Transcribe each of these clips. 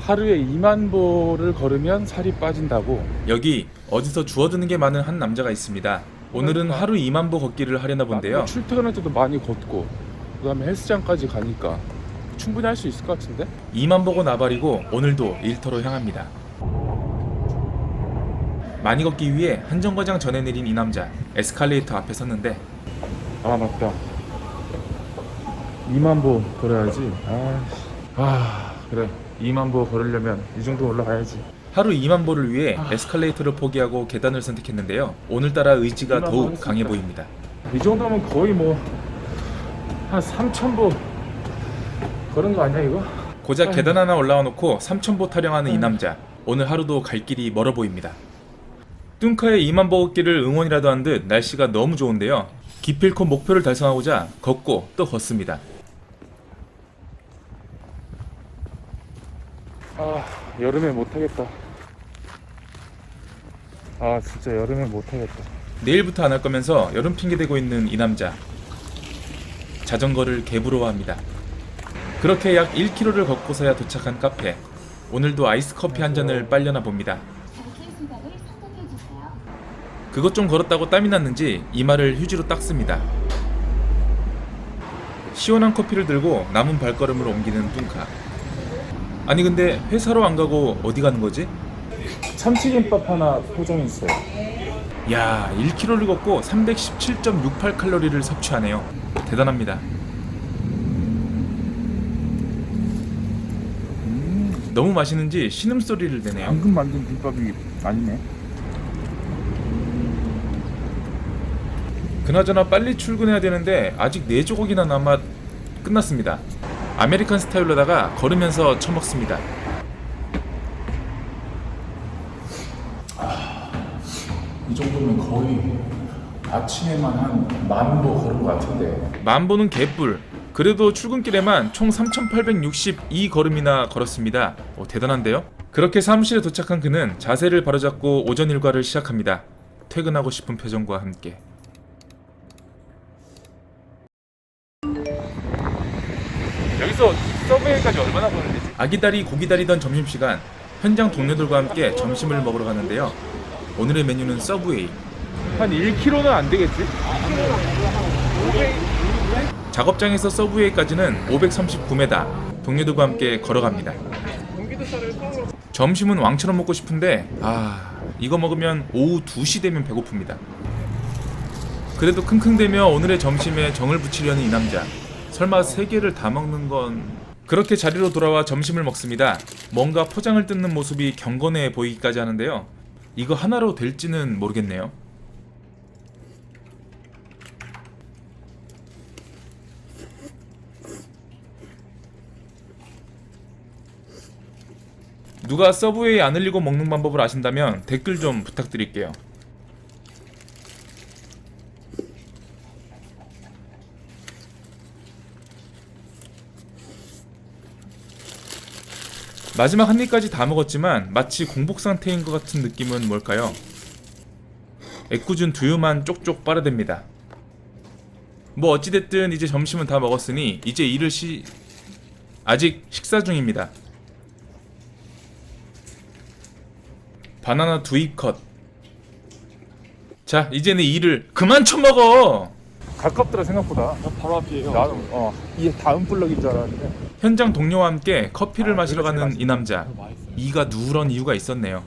하루에 2만 보를 걸으면 살이 빠진다고. 여기 어디서 주워드는 게 많은 한 남자가 있습니다. 오늘은 하루 2만 보 걷기를 하려나 본데요. 출퇴근할 때도 많이 걷고 그다음에 헬스장까지 가니까 충분히 할 수 있을 것 같은데? 2만 보고 나발이고 오늘도 일터로 향합니다. 많이 걷기 위해 한 정거장 전에 내린 이 남자 에스컬레이터 앞에 섰는데 아 맞다. 2만 보 걸어야지. 아, 아 그래. 2만 보 걸으려면 이 정도 올라가야지. 하루 2만 보를 위해 아. 에스컬레이터를 포기하고 계단을 선택했는데요. 오늘따라 의지가 2만 보 더욱. 강해 보입니다. 이 정도면 거의 뭐 한 3천 보 걸은 거 아니야 이거? 고작 아유. 계단 하나 올라와 놓고 3,000보 타령하는 이 아유. 남자 오늘 하루도 갈 길이 멀어 보입니다. 뚱카의 2만 보 걷기를 응원이라도 한 듯 날씨가 너무 좋은데요. 기필코 목표를 달성하고자 걷고 또 걷습니다. 아 여름에 못 하겠다. 아 진짜 여름에 못 하겠다. 내일부터 안 할 거면서 여름 핑계 대고 있는 이 남자. 자전거를 개부러워합니다. 그렇게 약 1km를 걷고서야 도착한 카페. 오늘도 아이스 커피 한 잔을 빨려나 봅니다. 그것 좀 걸었다고 땀이 났는지 이마를 휴지로 닦습니다. 시원한 커피를 들고 남은 발걸음을 옮기는 뚱카. 아니 근데 회사로 안 가고 어디 가는 거지? 참치김밥 하나 포장했어요. 야, 1km를 걷고 317.68 칼로리를 섭취하네요. 대단합니다. 너무 맛있는지 신음 소리를 내네요. 방금 만든 김밥이 아니네. 그나저나 빨리 출근해야 되는데 아직 네 조각이나 남아 끝났습니다. 아메리칸 스타일로다가 걸으면서 처먹습니다. 이 정도면 거의 아침에만 한 만보 걸은 것 같은데. 만보는 개뿔. 그래도 출근길에만 총 3,862 걸음이나 걸었습니다. 오, 대단한데요? 그렇게 사무실에 도착한 그는 자세를 바로잡고 오전 일과를 시작합니다. 퇴근하고 싶은 표정과 함께. 여기서 서브웨이까지 얼마나 걸는 되지? 아기다리 고기다리던 점심시간 현장 동료들과 함께 점심을 먹으러 가는데요. 오늘의 메뉴는 서브웨이. 한 1km는 안 되겠지? 작업장에서 서브웨이까지는 539m. 동료들과 함께 걸어갑니다. 점심은 왕처럼 먹고 싶은데 아 이거 먹으면 오후 2시 되면 배고픕니다. 그래도 킁킁대며 오늘의 점심에 정을 붙이려는 이 남자. 설마 세 개를 다 먹는 건 그렇게 자리로 돌아와 점심을 먹습니다. 뭔가 포장을 뜯는 모습이 경건해 보이기까지 하는데요. 이거 하나로 될지는 모르겠네요. 누가 서브웨이 안 흘리고 먹는 방법을 아신다면 댓글 좀 부탁드릴게요. 마지막 한 입까지 다 먹었지만 마치 공복 상태인 것 같은 느낌은 뭘까요? 애꿎은 두유만 쪽쪽 빨아댑니다. 뭐 어찌됐든 이제 점심은 다 먹었으니 이제 일을 시... 아직 식사 중입니다. 바나나 두입 컷. 자, 이제는 일을 그만 쳐먹어! 가깝더라 생각보다. 바로 앞이에요. 나는 어 이게 다음 블럭인 줄 알았는데. 현장 동료와 함께 커피를 아, 마시러 가는 이 남자. 이가 누런 이유가 있었네요.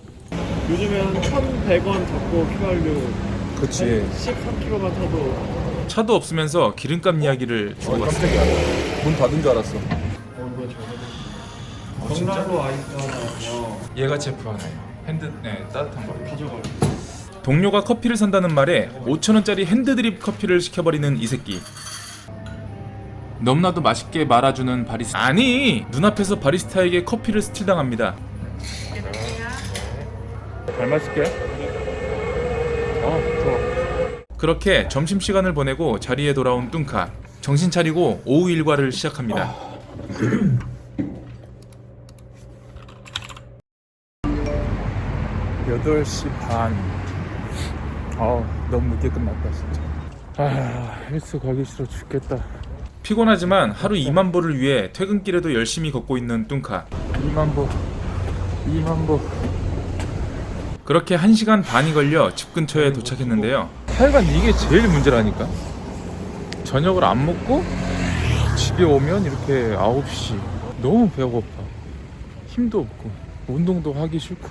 요즘엔 1,100원 잡고 휘발유 그치. 13km만 타도 차도 없으면서 기름값 이야기를 주고 어, 왔어요. 깜짝이야. 문 닫은 줄 알았어. 어 정라로 아이스 하나요. 얘가 제프 하나요. 핸드, 네, 따뜻한 거. 가져가요. 동료가 커피를 산다는 말에 5천원짜리 핸드드립 커피를 시켜버리는 이 새끼. 너무나도 맛있게 말아주는 바리스타. 아니! 눈앞에서 바리스타에게 커피를 스틸당합니다. 잘 마실게. 어 좋아. 그렇게 점심시간을 보내고 자리에 돌아온 뚱카. 정신 차리고 오후 일과를 시작합니다. 여덟 시 반. 아 너무 늦게 끝났다 진짜. 아 헬스 가기 싫어 죽겠다. 피곤하지만 하루 2만 보를 위해 퇴근길에도 열심히 걷고 있는 뚱카. 2만 보 2만 보. 그렇게 1시간 반이 걸려 집 근처에 도착했는데요. 하여간 이게 제일 문제라니까. 저녁을 안 먹고 집에 오면 이렇게 9시. 너무 배고파. 힘도 없고 운동도 하기 싫고.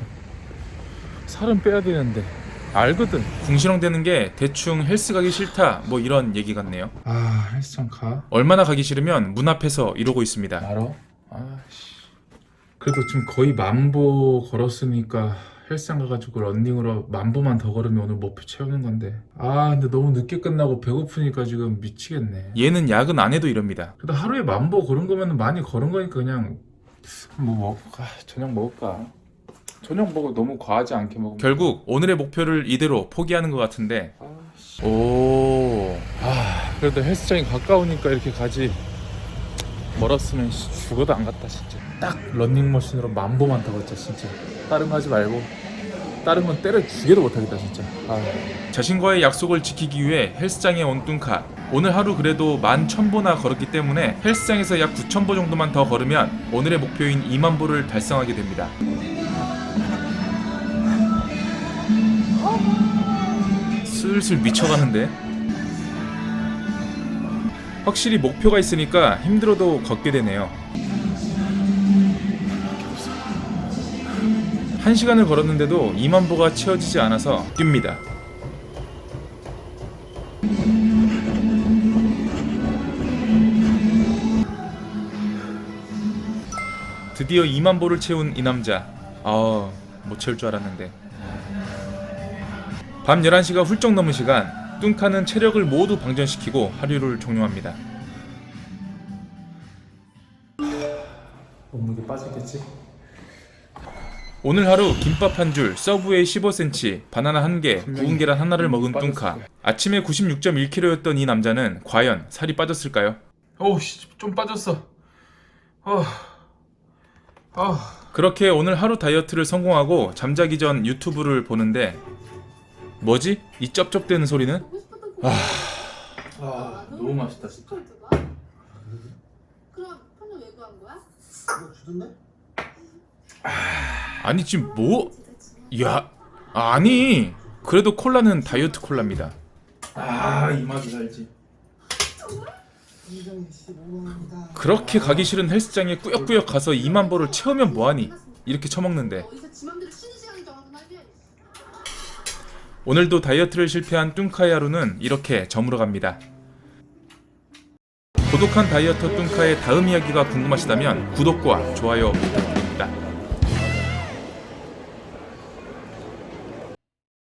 살은 빼야 되는데 알거든 궁시렁대는 게 대충 헬스 가기 싫다 뭐 이런 얘기 같네요. 아 헬스장 가? 얼마나 가기 싫으면 문 앞에서 이러고 있습니다. 알아? 아씨 그래도 지금 거의 만보 걸었으니까 헬스장 가가지고 런닝으로 만보만 더 걸으면 오늘 목표 채우는 건데 아 근데 너무 늦게 끝나고 배고프니까 지금 미치겠네 얘는 야근 안 해도 이럽니다. 그래도 하루에 만보 걸은 거면 많이 걸은 거니까 그냥 뭐 먹을까 저녁 먹을까 저녁 먹어 너무 과하지 않게 먹으면 결국 오늘의 목표를 이대로 포기하는 것 같은데. 아씨. 오. 아 그래도 헬스장이 가까우니까 이렇게 가지 멀었으면 씨, 죽어도 안 갔다 진짜. 딱 런닝머신으로 만보만 더 걷자 진짜. 다른 거 하지 말고 다른 건 때려 죽여도 못하겠다 진짜. 아. 자신과의 약속을 지키기 위해 헬스장에 온 뚱카. 오늘 하루 그래도 만 천보나 걸었기 때문에 헬스장에서 약 9천보 정도만 더 걸으면 오늘의 목표인 2만 보를 달성하게 됩니다 슬슬 미쳐가는데 확실히 목표가 있으니까 힘들어도 걷게 되네요 한 시간을 걸었는데도 2만 보가 채워지지 않아서 뜁니다. 드디어 2만 보를 채운 이 남자. 아, 못 채울 줄 알았는데. 밤 11시가 훌쩍 넘은 시간, 뚱카는 체력을 모두 방전시키고 하루를 종료합니다. 몸무게 빠지겠지? 오늘 하루 김밥 한 줄, 서브웨이 15cm, 바나나 한 개, 구운 계란 하나를 먹은 뚱카. 아침에 96.1kg였던 이 남자는 과연 살이 빠졌을까요? 오우씨 좀 빠졌어 아, 아. 그렇게 오늘 하루 다이어트를 성공하고 잠자기 전 유튜브를 보는데 뭐지? 이 쩝쩝대는 소리는? 아 너무 맛있다 진짜 그럼 편을 왜 구한 거야? 아니 지금 뭐? 야 아니 그래도 콜라는 다이어트 콜라입니다. 아이 맛을 알지 그렇게 가기 싫은 헬스장에 꾸역꾸역 가서 2만 보를 채우면 뭐하니? 이렇게 처먹는데 어디서 지 맘대로 쉬는 시간이 정하든 하지. 오늘도 다이어트를 실패한 뚱카의 하루는 이렇게 저물어 갑니다. 고독한 다이어터 뚱카의 다음 이야기가 궁금하시다면 구독과 좋아요 부탁드립니다.